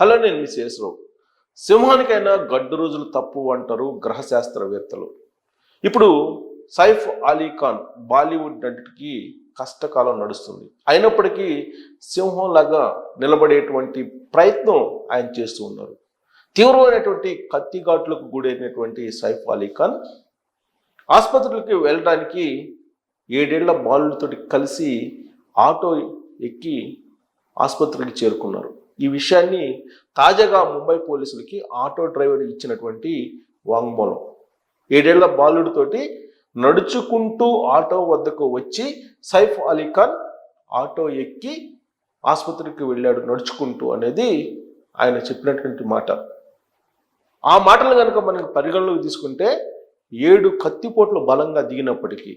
Hello నేను మీ శేషరావు సింహానికైనా గడ్డు రోజులు తప్పు అంటారు గ్రహ శాస్త్రవేత్తలు ఇప్పుడు సైఫ్ అలీ ఖాన్ బాలీవుడ్ నటుడికి కష్టకాలం నడుస్తుంది. అయినప్పటికీ సింహం లాగా నిలబడేటువంటి ప్రయత్నం ఆయన చేస్తూ ఉన్నారు. తీవ్రమైనటువంటి కత్తిఘాట్లకు గురైనటువంటి సైఫ్ అలీ ఖాన్ ఆసుపత్రులకి వెళ్ళడానికి ఏడేళ్ళ బాలుడితోటి కలిసి ఆటో ఎక్కి ఆసుపత్రికి చేరుకున్నారు. ఈ విషయాన్ని తాజాగా ముంబై పోలీసులకి ఆటో డ్రైవర్ ఇచ్చినటువంటి వాంగ్మూలం. ఏడేళ్ళ బాలుడితోటి నడుచుకుంటూ ఆటో వద్దకు వచ్చి సైఫ్ అలీ ఖాన్ ఆటో ఎక్కి ఆసుపత్రికి వెళ్ళాడు నడుచుకుంటూ అనేది ఆయన చెప్పినటువంటి మాట. ఆ మాటలు కనుక మనం పరిగణలోకి తీసుకుంటే ఏడు కత్తిపోట్లు బలంగా దిగినప్పటికీ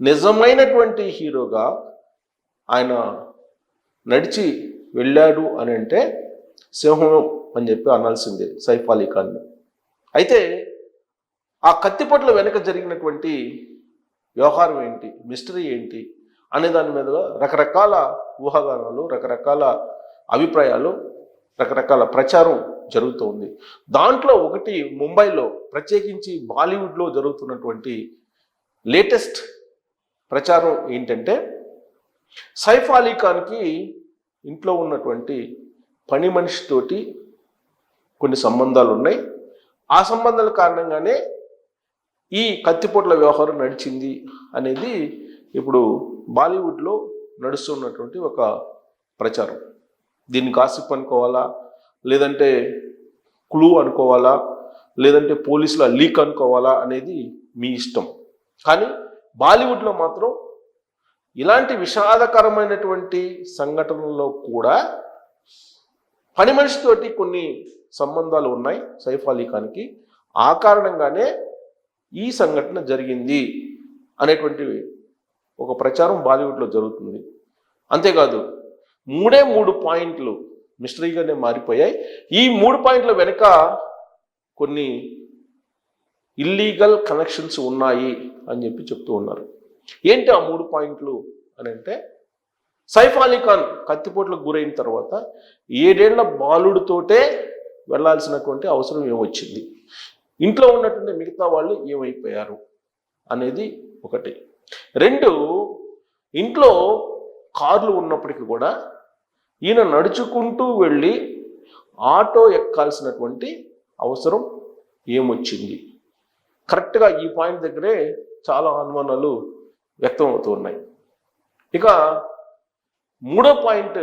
నిజమైనటువంటి హీరోగా ఆయన నడిచి వెళ్ళాడు అని అంటే సింహం అని చెప్పి అనాల్సిందే సైఫ్ అలీ అయితే ఆ కత్తిపట్ల వెనుక జరిగినటువంటి వ్యవహారం ఏంటి? మిస్టరీ ఏంటి? అనే దాని మీద రకరకాల ఊహాగానాలు రకరకాల అభిప్రాయాలు రకరకాల ప్రచారం జరుగుతూ ఉంది. దాంట్లో ఒకటి ముంబైలో ప్రత్యేకించి బాలీవుడ్లో జరుగుతున్నటువంటి లేటెస్ట్ ప్రచారం ఏంటంటే సైఫ్ అలీ ఖాన్కి ఇంట్లో ఉన్నటువంటి పని మనిషితోటి కొన్ని సంబంధాలు ఉన్నాయి. ఆ సంబంధాల కారణంగానే ఈ కత్తిపోట్ల వ్యవహారం నడిచింది అనేది ఇప్పుడు బాలీవుడ్లో నడుస్తున్నటువంటి ఒక ప్రచారం. దీన్ని కాసిప్ అనుకోవాలా? లేదంటే క్లూ అనుకోవాలా? లేదంటే పోలీసుల లీక్ అనుకోవాలా అనేది మీ ఇష్టం. కానీ బాలీవుడ్లో మాత్రం ఇలాంటి విషాదకరమైనటువంటి సంఘటనల్లో కూడా పని మనిషితోటి కొన్ని సంబంధాలు ఉన్నాయి సైఫ్ అలీ ఖాన్కి. ఆ కారణంగానే ఈ సంఘటన జరిగింది అనేటువంటి ఒక ప్రచారం బాలీవుడ్లో జరుగుతుంది. అంతేకాదు మూడే మూడు పాయింట్లు మిస్టరీగానే మారిపోయాయి. ఈ మూడు పాయింట్ల వెనుక కొన్ని ఇల్లీగల్ కనెక్షన్స్ ఉన్నాయి అని చెప్పి చెప్తూ ఉన్నారు. ఏంటి ఆ మూడు పాయింట్లు అని అంటే సైఫ్ అలీ ఖాన్ కత్తిపోట్లకు గురైన తర్వాత ఏడేళ్ళ బాలుడితోటే వెళ్ళాల్సినటువంటి అవసరం ఏమొచ్చింది? ఇంట్లో ఉన్నటువంటి మిగతా వాళ్ళు ఏమైపోయారు అనేది ఒకటి. రెండు ఇంట్లో కార్లు ఉన్నప్పటికీ కూడా ఈయన నడుచుకుంటూ వెళ్ళి ఆటో ఎక్కాల్సినటువంటి అవసరం ఏమొచ్చింది? కరెక్ట్గా ఈ పాయింట్ దగ్గరే చాలా అనుమానాలు వ్యక్తం అవుతూ ఉన్నాయి. ఇక మూడో పాయింట్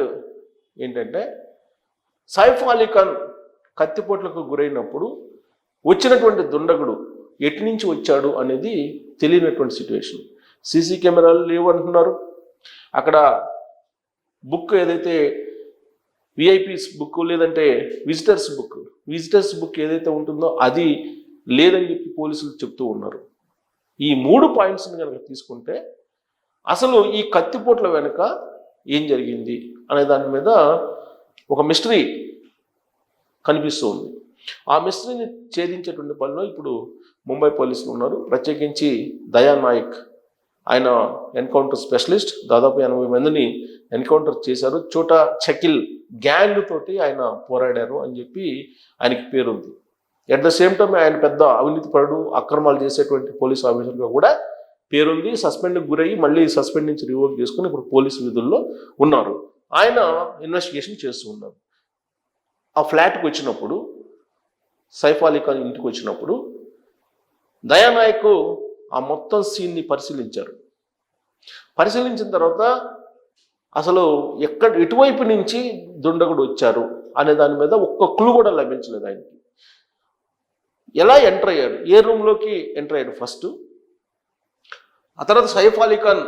ఏంటంటే సైఫ్ అలీ ఖాన్ కత్తిపోట్లకు గురైనప్పుడు వచ్చినటువంటి దుండగుడు ఎటు నుంచి వచ్చాడు అనేది తెలియనటువంటి సిచ్యువేషన్ సీసీ కెమెరాలు లేవు అంటున్నారు అక్కడ బుక్ ఏదైతే విఐపీస్ బుక్ లేదంటే విజిటర్స్ బుక్ విజిటర్స్ బుక్ ఏదైతే ఉంటుందో అది లేదని చెప్పి పోలీసులు చెప్తూ ఉన్నారు. ఈ మూడు పాయింట్స్ని కనుక తీసుకుంటే అసలు ఈ కత్తిపోట్ల వెనుక ఏం జరిగింది అనే దాని మీద ఒక మిస్టరీ కనిపిస్తూ ఉంది ఆ మిస్టరీని ఛేదించేటువంటి పనిలో ఇప్పుడు ముంబై పోలీసులు ఉన్నారు. ప్రత్యేకించి దయా నాయక్ ఆయన ఎన్కౌంటర్ స్పెషలిస్ట్ దాదాపు ఎనభై మందిని ఎన్కౌంటర్ చేశారు. చోటా చకిల్ గ్యాంగ్ తోటి ఆయన పోరాడారు అని చెప్పి ఆయనకి పేరుంది. ఎట్ ద సేమ్ టైం ఆయన పెద్ద అవినీతి పరుడు అక్రమాలు చేసేటువంటి పోలీస్ ఆఫీసర్గా కూడా పేరుంది సస్పెండ్కి గురయ్యి మళ్ళీ సస్పెండ్ నుంచి రివోక్ చేసుకుని ఇప్పుడు పోలీసు విధుల్లో ఉన్నారు. ఆయన ఇన్వెస్టిగేషన్ చేస్తూ ఉన్నారు. ఆ ఫ్లాట్కి వచ్చినప్పుడు సైఫ్ అలీ ఖాన్ ఇంటికి వచ్చినప్పుడు దయానాయక్ ఆ మొత్తం సీన్ని పరిశీలించారు. పరిశీలించిన తర్వాత అసలు ఎక్కడ ఎటువైపు నుంచి దుండగుడు వచ్చారు అనే దాని మీద ఒక్క క్లూ కూడా లభించలేదు ఆయనకి. ఎలా ఎంటర్ అయ్యాడు? ఏ రూమ్లోకి ఎంటర్ అయ్యాడు ఫస్ట్? ఆ తర్వాత సైఫ్ అలీ ఖాన్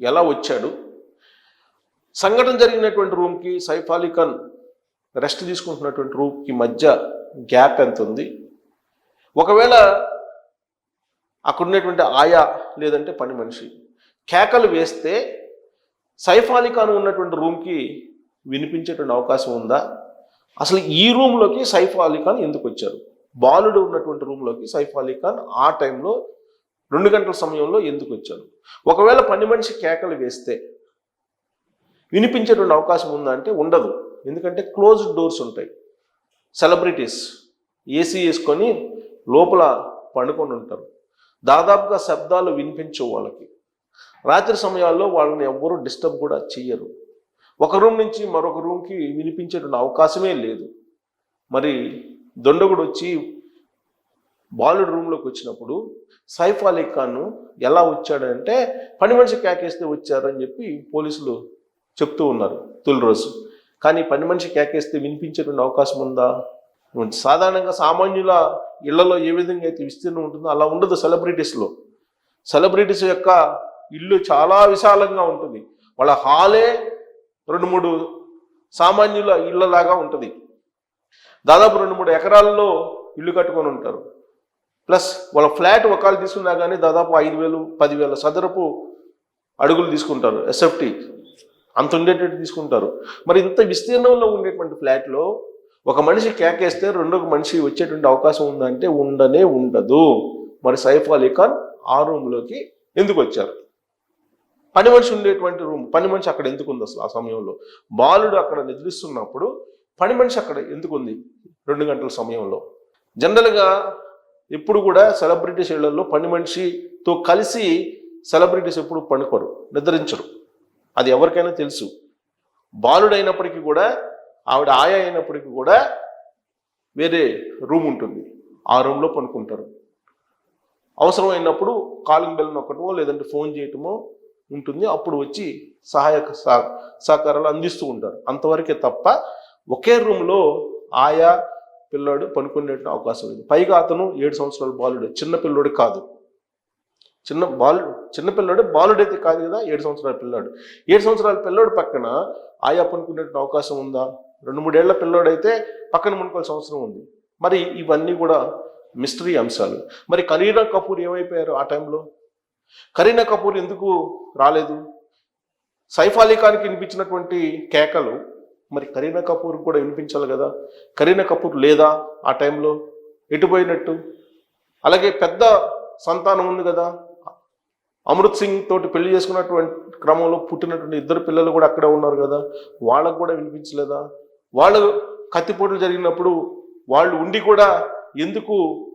ఎలా వచ్చాడు? సంఘటన జరిగినటువంటి రూమ్కి సైఫ్ అలీ ఖాన్ రెస్ట్ తీసుకుంటున్నటువంటి రూమ్కి మధ్య గ్యాప్ ఎంత ఉంది? ఒకవేళ అక్కడ ఉన్నటువంటి ఆయా లేదంటే పని మనిషి కేకలు వేస్తే సైఫ్ అలీ ఖాన్ ఉన్నటువంటి రూమ్కి వినిపించేటువంటి అవకాశం ఉందా? అసలు ఈ రూమ్లోకి సైఫ్ అలీ ఖాన్ ఎందుకు వచ్చారు? బాలుడు ఉన్నటువంటి రూమ్లోకి సైఫ్ అలీ ఖాన్ ఆ టైంలో రెండు గంటల సమయంలో ఎందుకు వచ్చాడు? ఒకవేళ పని మనిషి కేకలు వేస్తే వినిపించేటువంటి అవకాశం ఉందా అంటే ఉండదు. ఎందుకంటే క్లోజ్డ్ డోర్స్ ఉంటాయి. సెలబ్రిటీస్ ఏసీ వేసుకొని లోపల పండుకొని ఉంటారు. దాదాపుగా శబ్దాలు వినిపించవు వాళ్ళకి. రాత్రి సమయాల్లో వాళ్ళని ఎవ్వరూ డిస్టర్బ్ కూడా చెయ్యరు. ఒక రూమ్ నుంచి మరొక రూమ్కి వినిపించేటువంటి అవకాశమే లేదు. మరి దొండగుడు వచ్చి బాలుడు రూమ్లోకి వచ్చినప్పుడు సైఫ్ అలీ ఖాన్ ఎలా వచ్చాడంటే పని మనిషి కేకేస్తే వచ్చారని చెప్పి పోలీసులు చెప్తూ ఉన్నారు తొలి రోజు. కానీ పని మనిషి కేకేస్తే వినిపించేటువంటి అవకాశం ఉందా? సాధారణంగా సామాన్యుల ఇళ్ళలో ఏ విధంగా అయితే విస్తీర్ణం ఉంటుందో అలా ఉండదు సెలబ్రిటీస్లో. సెలబ్రిటీస్ యొక్క ఇల్లు చాలా విశాలంగా ఉంటుంది. వాళ్ళ హాలే రెండు మూడు సామాన్యుల ఇళ్ళలాగా ఉంటుంది. దాదాపు రెండు మూడు ఎకరాల్లో ఇల్లు కట్టుకొని ఉంటారు. ప్లస్ వాళ్ళ ఫ్లాట్ ఒకళ్ళు తీసుకున్నా కానీ దాదాపు ఐదు వేలు పదివేల సదరపు అడుగులు తీసుకుంటారు ఎస్ఎఫ్టీ అంత ఉండేటట్టు తీసుకుంటారు. మరి ఇంత విస్తీర్ణంలో ఉండేటువంటి ఫ్లాట్లో ఒక మనిషి కేకేస్తే రెండో మనిషి వచ్చేటువంటి అవకాశం ఉందంటే ఉండనే ఉండదు. మరి సైఫ్ అలీ ఖాన్ ఆ రూమ్లోకి ఎందుకు వచ్చారు? పని మనిషి ఉండేటువంటి రూమ్ పని మనిషి అక్కడ ఎందుకు ఉంది అసలు ఆ సమయంలో? బాలుడు అక్కడ నిద్రిస్తున్నప్పుడు పని మనిషి అక్కడ ఎందుకు ఉంది రెండు గంటల సమయంలో. జనరల్గా ఎప్పుడు కూడా సెలబ్రిటీస్ ఇళ్ళలో పని మనిషితో కలిసి సెలబ్రిటీస్ ఎప్పుడు పండుకోరు నిద్రించరు. అది ఎవరికైనా తెలుసు. బాలుడైనప్పటికీ కూడా ఆవిడ ఆయా అయినప్పటికీ కూడా వేరే రూమ్ ఉంటుంది. ఆ రూమ్లో పనుకుంటారు. అవసరమైనప్పుడు కాలింగ్ బెల్ నొక్కటమో లేదంటే ఫోన్ చేయటమో ఉంటుంది. అప్పుడు వచ్చి సహాయక సహ- సహకారాలు అందిస్తూ ఉంటారు. అంతవరకే తప్ప ఒకే రూమ్లో ఆయా పిల్లాడు పనుకునే అవకాశం ఉంది. పైగా అతను ఏడు సంవత్సరాల బాలుడు. చిన్న పిల్లోడు కాదు. చిన్న బాలు చిన్న పిల్లోడు బాలుడైతే కాదు కదా ఏడు సంవత్సరాల పిల్లాడు. ఏడు సంవత్సరాల పిల్లోడు పక్కన ఆయా పనుకునే అవకాశం ఉందా? రెండు మూడేళ్ళ పిల్లోడైతే పక్కన పనుకోవాల్సిన అవసరం ఉంది. మరి ఇవన్నీ కూడా మిస్టరీ అంశాలు. మరి కరీనా కపూర్ ఏమైపోయారు ఆ టైంలో? కరీనా కపూర్ ఎందుకు రాలేదు? సైఫ్ అలీ ఖాన్కి వినిపించినటువంటి కేకలు మరి కరీనా కపూర్ కూడా వినిపించాలి కదా? కరీనా కపూర్ లేదా ఆ టైంలో? ఎటుపోయినట్టు అలాగే పెద్ద సంతానం ఉంది కదా? అమృత్ సింగ్ తోటి పెళ్ళి చేసుకున్నటువంటి క్రమంలో పుట్టినటువంటి ఇద్దరు పిల్లలు కూడా అక్కడే ఉన్నారు కదా? వాళ్ళకు కూడా వినిపించలేదా? వాళ్ళు కత్తిపోట్లు జరిగినప్పుడు వాళ్ళు ఉండి కూడా ఎందుకు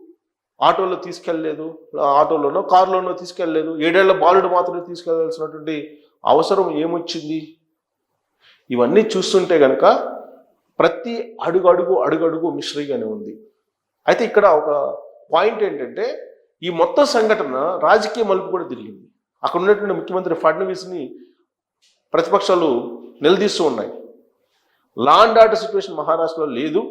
ఆటోలో తీసుకెళ్ళలేదు? ఆటోలోనో కారులోనో తీసుకెళ్ళలేదు? ఏడేళ్ళ బాలుడు మాత్రమే తీసుకెళ్ళాల్సినటువంటి అవసరం ఏమొచ్చింది? ఇవన్నీ చూస్తుంటే గనక ప్రతి అడుగడుగు అడుగడుగు మిశ్రీగానే ఉంది. అయితే ఇక్కడ ఒక పాయింట్ ఏంటంటే ఈ మొత్తం సంఘటన రాజకీయ మలుపు కూడా తిరిగింది. అక్కడ ఉన్నటువంటి ముఖ్యమంత్రి ఫడ్నవీస్ని ప్రతిపక్షాలు నిలదీస్తూ ఉన్నాయి. లాండ్ ఆర్డర్ సిచ్యువేషన్ మహారాష్ట్రలో లేదు.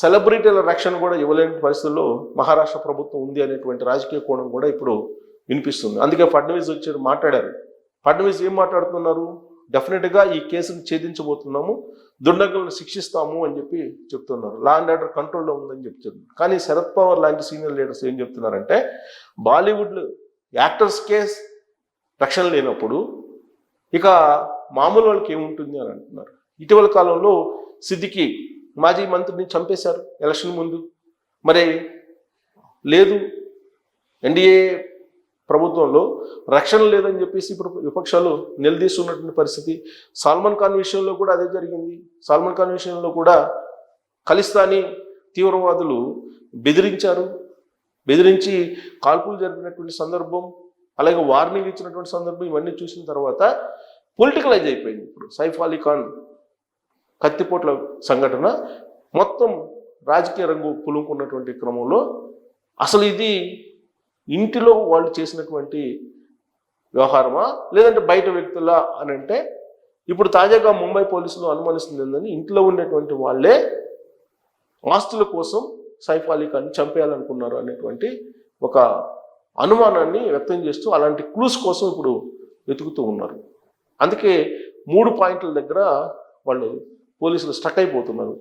సెలబ్రిటీల రక్షణ కూడా ఇవ్వలేని పరిస్థితుల్లో మహారాష్ట్ర ప్రభుత్వం ఉంది అనేటువంటి రాజకీయ కోణం కూడా ఇప్పుడు వినిపిస్తుంది. అందుకే ఫడ్నవీస్ వచ్చారు మాట్లాడారు. ఫడ్నవీస్ ఏం మాట్లాడుతున్నారు? డెఫినెట్గా ఈ కేసును ఛేదించబోతున్నాము. దుండగులను శిక్షిస్తాము అని చెప్పి చెప్తున్నారు. లా అండ్ ఆర్డర్ కంట్రోల్లో ఉందని చెప్తున్నారు. కానీ శరద్ పవార్ లాంటి సీనియర్ లీడర్స్ ఏం చెప్తున్నారంటే బాలీవుడ్ కేస్ రక్షణ లేనప్పుడు ఇక మామూలు వాళ్ళకి ఏముంటుంది అని అంటున్నారు. ఇటీవల కాలంలో సిద్దికి మాజీ మంత్రిని చంపేశారు ఎలక్షన్ ముందు. మరి లేదు ఎన్డీఏ ప్రభుత్వంలో రక్షణ లేదని చెప్పేసి ఇప్పుడు విపక్షాలు నిలదీస్తున్నటువంటి పరిస్థితి. సల్మాన్ ఖాన్ విషయంలో కూడా అదే జరిగింది. సల్మాన్ ఖాన్ విషయంలో కూడా ఖలిస్తానీ తీవ్రవాదులు బెదిరించారు. బెదిరించి కాల్పులు జరిపినటువంటి సందర్భం అలాగే వార్నింగ్ ఇచ్చినటువంటి సందర్భం ఇవన్నీ చూసిన తర్వాత పొలిటికలైజ్ అయిపోయింది ఇప్పుడు సైఫ్ అలీ ఖాన్ కత్తిపోట్ల సంఘటన. మొత్తం రాజకీయ రంగు పులుముకున్నటువంటి క్రమంలో అసలు ఇది ఇంటిలో వాళ్ళు చేసినటువంటి వ్యవహారమా? లేదంటే బయట వ్యక్తులా అని అంటే ఇప్పుడు తాజాగా ముంబై పోలీసులు అనుమానిస్తుంది ఏంటని ఇంట్లో ఉండేటువంటి వాళ్ళే ఆస్తుల కోసం సైఫ్ అలీ ఖాన్ చంపేయాలనుకున్నారు అనేటువంటి ఒక అనుమానాన్ని వ్యక్తం చేస్తూ అలాంటి క్లూస్ కోసం ఇప్పుడు వెతుకుతూ ఉన్నారు. అందుకే మూడు పాయింట్ల దగ్గర వాళ్ళు పోలీసులు స్టక్ అయిపోతున్నారు.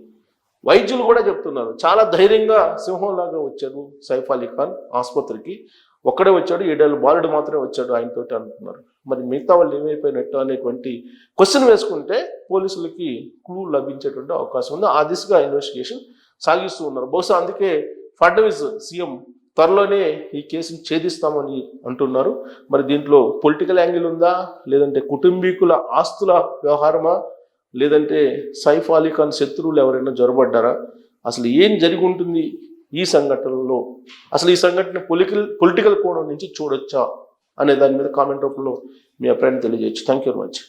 వైద్యులు కూడా చెప్తున్నారు. చాలా ధైర్యంగా సింహంలాగా వచ్చాడు సైఫ్ అలీ ఖాన్ ఆసుపత్రికి. ఒక్కడే వచ్చాడు ఏడేళ్ళు బాలుడు మాత్రమే వచ్చాడు ఆయనతోటి అంటున్నారు. మరి మిగతా వాళ్ళు ఏమైపోయినట్టు అనేటువంటి క్వశ్చన్ వేసుకుంటే పోలీసులకి క్లూ లభించేటువంటి అవకాశం ఉంది. ఆ దిశగా ఇన్వెస్టిగేషన్ సాగిస్తూ ఉన్నారు. బహుశా అందుకే ఫడ్నవీస్ సీఎం త్వరలోనే ఈ కేసుని ఛేదిస్తామని అంటున్నారు. మరి దీంట్లో పొలిటికల్ యాంగిల్ ఉందా? లేదంటే కుటుంబీకుల ఆస్తుల వ్యవహారమా? లేదంటే సైఫ్ అలీ ఖాన్ శత్రువులు ఎవరైనా జ్వరబడ్డారా అసలు ఏం జరిగి ఉంటుంది ఈ సంఘటనలో? అసలు ఈ సంఘటన పొలిటికల్ పొలిటికల్ కోణం నుంచి చూడొచ్చా? అనే దాని మీద కామెంట్ రూపంలో మీ అభిప్రాయం తెలియజేయచ్చు. Thank you very much